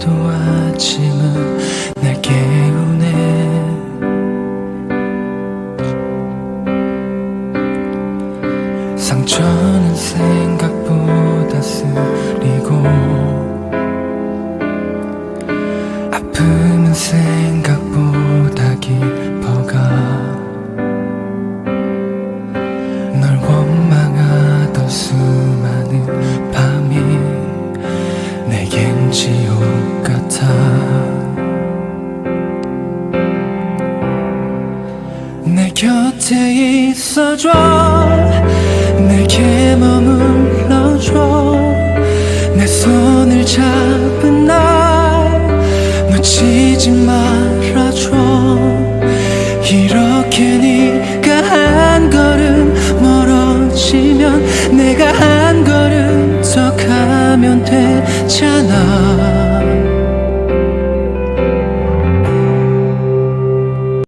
그래도 아침은 날 깨우네. 상처는 생각보다 쓰리고 아픔은 생각 내 곁에 있어줘. 내게 머물러줘. 내 손을 잡은 날 놓치지 말아줘. 이렇게 네가 한 걸음 멀어지면 내가 한 걸음 더 가면 되잖아.